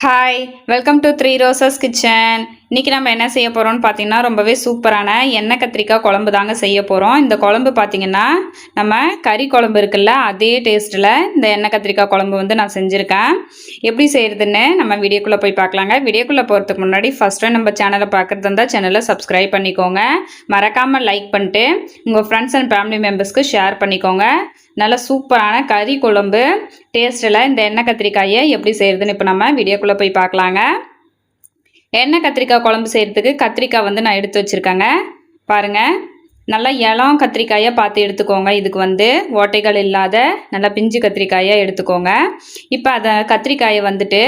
hi welcome to three roses kitchen இன்றைக்கி நம்ம என்ன செய்ய போகிறோம்னு பார்த்தீங்கன்னா ரொம்பவே சூப்பரான எண்ணெய் கத்திரிக்காய் குழம்பு தாங்க செய்ய போகிறோம் இந்த குழம்பு பார்த்தீங்கன்னா நம்ம கறி குழம்பு இருக்குல்ல அதே டேஸ்ட்டில் இந்த எண்ணெய் கத்திரிக்காய் குழம்பு வந்து நான் செஞ்சுருக்கேன். எப்படி செய்கிறதுன்னு நம்ம வீடியோக்குள்ளே போய் பார்க்கலாங்க வீடியோக்குள்ளே போகிறதுக்கு முன்னாடி ஃபஸ்ட்டு நம்ம சேனலை பார்க்குறது இருந்தால் சேனலை சப்ஸ்கிரைப் பண்ணிக்கோங்க. மறக்காமல் லைக் பண்ணிட்டு உங்கள் ஃப்ரெண்ட்ஸ் அண்ட் ஃபேமிலி மெம்பர்ஸ்க்கு ஷேர் பண்ணிக்கோங்க. நல்ல சூப்பரான கறி குழம்பு டேஸ்ட்டில் இந்த எண்ணெய் கத்திரிக்காயை எப்படி செய்கிறதுன்னு இப்போ நம்ம வீடியோக்குள்ளே போய் பார்க்கலாங்க எண்ணெய் கத்திரிக்காய் குழம்பு செய்கிறதுக்கு கத்திரிக்காய் வந்து நான் எடுத்து வச்சுருக்கேங்க. பாருங்கள் நல்லா இளம் கத்திரிக்காயை பார்த்து எடுத்துக்கோங்க. இதுக்கு வந்து ஓட்டைகள் இல்லாத நல்லா பிஞ்சு கத்திரிக்காயை எடுத்துக்கோங்க. இப்போ அதை கத்திரிக்காயை வந்துட்டு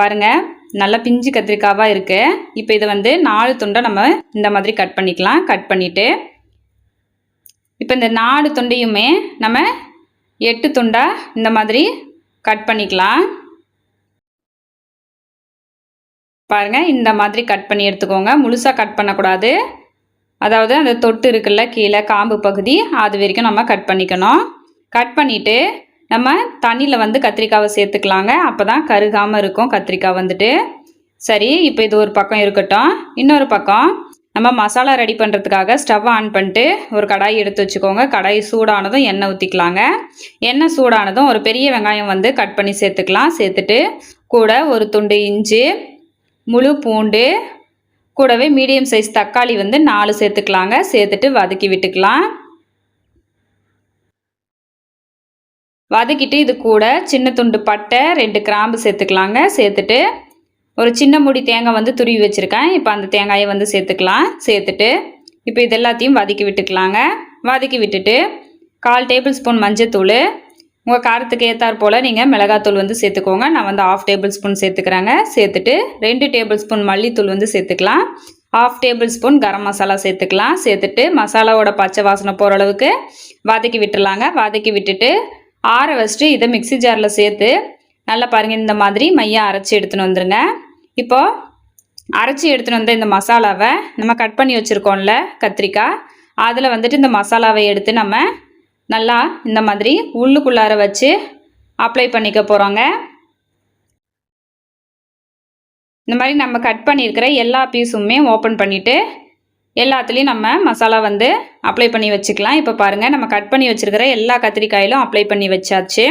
பாருங்கள் நல்லா பிஞ்சு கத்திரிக்காவாக இருக்குது இப்போ இதை வந்து நாலு துண்டை நம்ம இந்த மாதிரி கட் பண்ணிக்கலாம். கட் பண்ணிவிட்டு இப்போ இந்த நாலு துண்டையுமே நம்ம எட்டு துண்டாக இந்த மாதிரி கட் பண்ணிக்கலாம். பாருங்கள் இந்த மாதிரி கட் பண்ணி எடுத்துக்கோங்க. முழுசாக கட் பண்ணக்கூடாது. அதாவது அந்த தொட்டு இருக்குல்ல கீழே காம்பு பகுதி அது வரைக்கும் நம்ம கட் பண்ணிக்கணும். கட் பண்ணிவிட்டு நம்ம தண்ணியில் வந்து கத்திரிக்காவை சேர்த்துக்கலாங்க. அப்போ தான் கருகாமல் இருக்கும் கத்திரிக்காய் வந்துட்டு. சரி இப்போ இது ஒரு பக்கம் இருக்கட்டும். இன்னொரு பக்கம் நம்ம மசாலா ரெடி பண்ணுறதுக்காக ஸ்டவ் ஆன் பண்ணிட்டு ஒரு கடாய் எடுத்து வச்சுக்கோங்க. கடாய் சூடானதும் எண்ணெய் ஊற்றிக்கலாங்க எண்ணெய் சூடானதும் ஒரு பெரிய வெங்காயம் வந்து கட் பண்ணி சேர்த்துக்கலாம். சேர்த்துட்டு கூட ஒரு துண்டு இஞ்சி முழு பூண்டு கூடவே மீடியம் சைஸ் தக்காளி வந்து நாலு சேர்த்துக்கலாங்க. சேர்த்துட்டு வதக்கி விட்டுக்கலாம். வதக்கிட்டு இது கூட சின்ன துண்டு பட்டை ரெண்டு கிராம்பு சேர்த்துக்கலாங்க. சேர்த்துட்டு ஒரு சின்ன முடி தேங்காய் வந்து துருவி வச்சுருக்கேன். இப்போ அந்த தேங்காயை வந்து சேர்த்துக்கலாம். சேர்த்துட்டு இப்போ இது எல்லாத்தையும் வதக்கி விட்டுக்கலாங்க. வதக்கி விட்டுட்டு கால் டேபிள் ஸ்பூன் மஞ்சத்தூள் உங்கள் காரத்துக்கு ஏற்றாற் போல் நீங்கள் மிளகாத்தூள் வந்து சேர்த்துக்கோங்க. நான் வந்து ஆஃப் டேபிள் ஸ்பூன் சேர்த்துக்கிறேங்க. சேர்த்துட்டு ரெண்டு டேபிள் ஸ்பூன் மல்லித்தூள் வந்து சேர்த்துக்கலாம். Half tablespoon garam masala சேர்த்துக்கலாம். சேர்த்துட்டு மசாலாவோட பச்சை வாசனை போகிற அளவுக்கு வதக்கி விட்டுலாங்க வதக்கி விட்டுட்டு ஆற வச்சுட்டு இதை மிக்சி ஜாரில் சேர்த்து நல்லா பாருங்கள் இந்த மாதிரி மையம் அரைச்சி எடுத்துன்னு வந்துடுங்க இப்போது அரைச்சி எடுத்துகிட்டு வந்த இந்த மசாலாவை நம்ம கட் பண்ணி வச்சுருக்கோம்ல கத்திரிக்காய் அதில் வந்துட்டு இந்த மசாலாவை எடுத்து நம்ம நல்லா இந்த மாதிரி உள்ளுக்குள்ளார வச்சு அப்ளை பண்ணிக்க போகிறோங்க இந்த மாதிரி நம்ம கட் பண்ணியிருக்கிற எல்லா பீஸுமே ஓப்பன் பண்ணிவிட்டு எல்லாத்துலேயும் நம்ம மசாலா வந்து அப்ளை பண்ணி வச்சுக்கலாம். இப்போ பாருங்கள் நம்ம கட் பண்ணி வச்சுருக்கிற எல்லா கத்திரிக்காயிலும் அப்ளை பண்ணி வச்சாச்சு.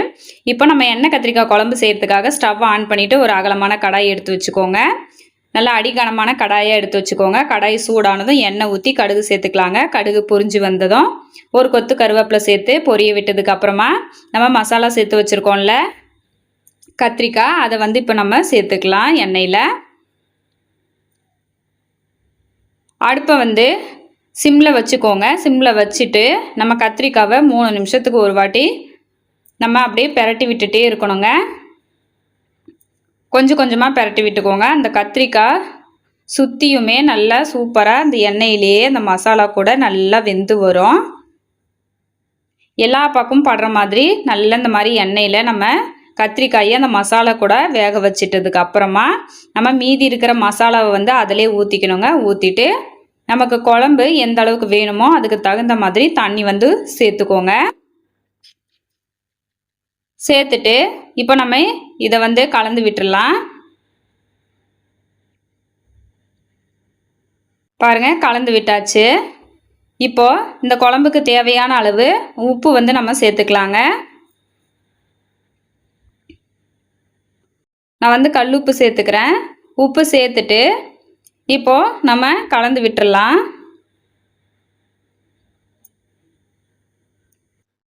இப்போ நம்ம எண்ணெய் கத்திரிக்காய் குழம்பு செய்கிறதுக்காக ஸ்டவ் ஆன் பண்ணிவிட்டு ஒரு அகலமான கடாய் எடுத்து வச்சுக்கோங்க. நல்லா அடிகனமான கடாயாக எடுத்து வச்சுக்கோங்க. கடாய் சூடானதும் எண்ணெய் ஊற்றி கடுகு சேர்த்துக்கலாங்க. கடுகு பொரிஞ்சு வந்ததும் ஒரு கொத்து கருவேப்பிலை சேர்த்து பொரிய விட்டதுக்கு அப்புறமா நம்ம மசாலா சேர்த்து வச்சுருக்கோம்ல கத்திரிக்காய் அதை வந்து இப்போ நம்ம சேர்த்துக்கலாம் எண்ணெயில். அடுப்பை வந்து சிம்மில் வச்சுக்கோங்க. சிம்மில் வச்சுட்டு நம்ம கத்திரிக்காவை மூணு நிமிஷத்துக்கு ஒரு வாட்டி நம்ம அப்படியே பெரட்டி விட்டுட்டே இருக்கணுங்க. கொஞ்சம் கொஞ்சமாக பரட்டி விட்டுக்கோங்க. அந்த கத்திரிக்காய் சுற்றியுமே நல்லா சூப்பராக அந்த எண்ணெயிலேயே அந்த மசாலா கூட நல்லா வெந்து வரும். எல்லா பக்கமும் படுற மாதிரி நல்ல இந்த மாதிரி எண்ணெயில் நம்ம கத்திரிக்காயை அந்த மசாலா கூட வேக வச்சிட்டதுக்கு அப்புறமா நம்ம மீதி இருக்கிற மசாலாவை வந்து அதிலே ஊற்றிக்கணுங்க ஊற்றிட்டு நமக்கு குழம்பு எந்த அளவுக்கு வேணுமோ அதுக்கு தகுந்த மாதிரி தண்ணி வந்து சேர்த்துக்கோங்க. சேர்த்துட்டு இப்போ நம்ம இதை வந்து கலந்து விட்டுடலாம் பாருங்கள் கலந்து விட்டாச்சு. இப்போது இந்த குழம்புக்கு தேவையான அளவு உப்பு வந்து நம்ம சேர்த்துக்கலாங்க. நான் வந்து கல் உப்பு சேர்த்துக்கிறேன். உப்பு சேர்த்துட்டு இப்போது நம்ம கலந்து விட்டுடலாம்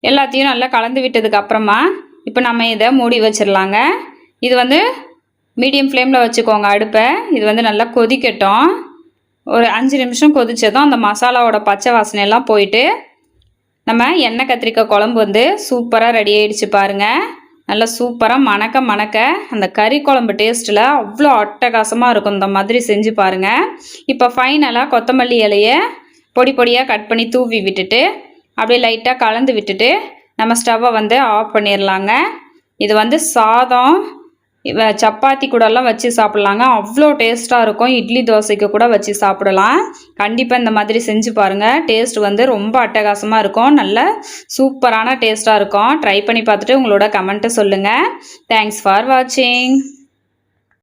எல்லாத்தையும் நல்லா கலந்து விட்டதுக்கு அப்புறமா இப்போ நம்ம இதை மூடி வச்சிடலாங்க. இது வந்து மீடியம் ஃப்ளேமில் வச்சுக்கோங்க அடுப்பை. இது வந்து நல்லா கொதிக்கட்டும். ஒரு அஞ்சு நிமிஷம் கொதித்ததும் அந்த மசாலாவோட பச்சை வாசனையெல்லாம் போயிட்டு நம்ம எண்ணெய் கத்திரிக்காய் குழம்பு வந்து சூப்பராக ரெடி ஆகிடுச்சு பாருங்கள் நல்லா சூப்பராக மணக்க மணக்க அந்த கறி குழம்பு டேஸ்ட்டில் அவ்வளோ அட்டகாசமாக இருக்கும் இந்த மாதிரி செஞ்சு பாருங்கள் இப்போ ஃபைனலாக கொத்தமல்லி இலையை பொடி பொடியாக கட் பண்ணி தூவி விட்டுட்டு அப்படியே லைட்டாக கலந்து விட்டுட்டு நம்ம ஸ்டவ்வை வந்து ஆஃப் பண்ணிடலாங்க. இது வந்து சாதம் சப்பாத்தி கூடலாம் வச்சு சாப்பிட்லாங்க. அவ்வளோ டேஸ்ட்டாக இருக்கும். இட்லி தோசைக்கு கூட வச்சு சாப்பிடலாம். கண்டிப்பாக இந்த மாதிரி செஞ்சு பாருங்கள் டேஸ்ட் வந்து ரொம்ப அட்டகாசமாக இருக்கும். நல்ல சூப்பரான டேஸ்ட்டாக இருக்கும். ட்ரை பண்ணி பார்த்துட்டு உங்களோட கமெண்ட்டை சொல்லுங்கள் தேங்க்ஸ் ஃபார் வாட்சிங்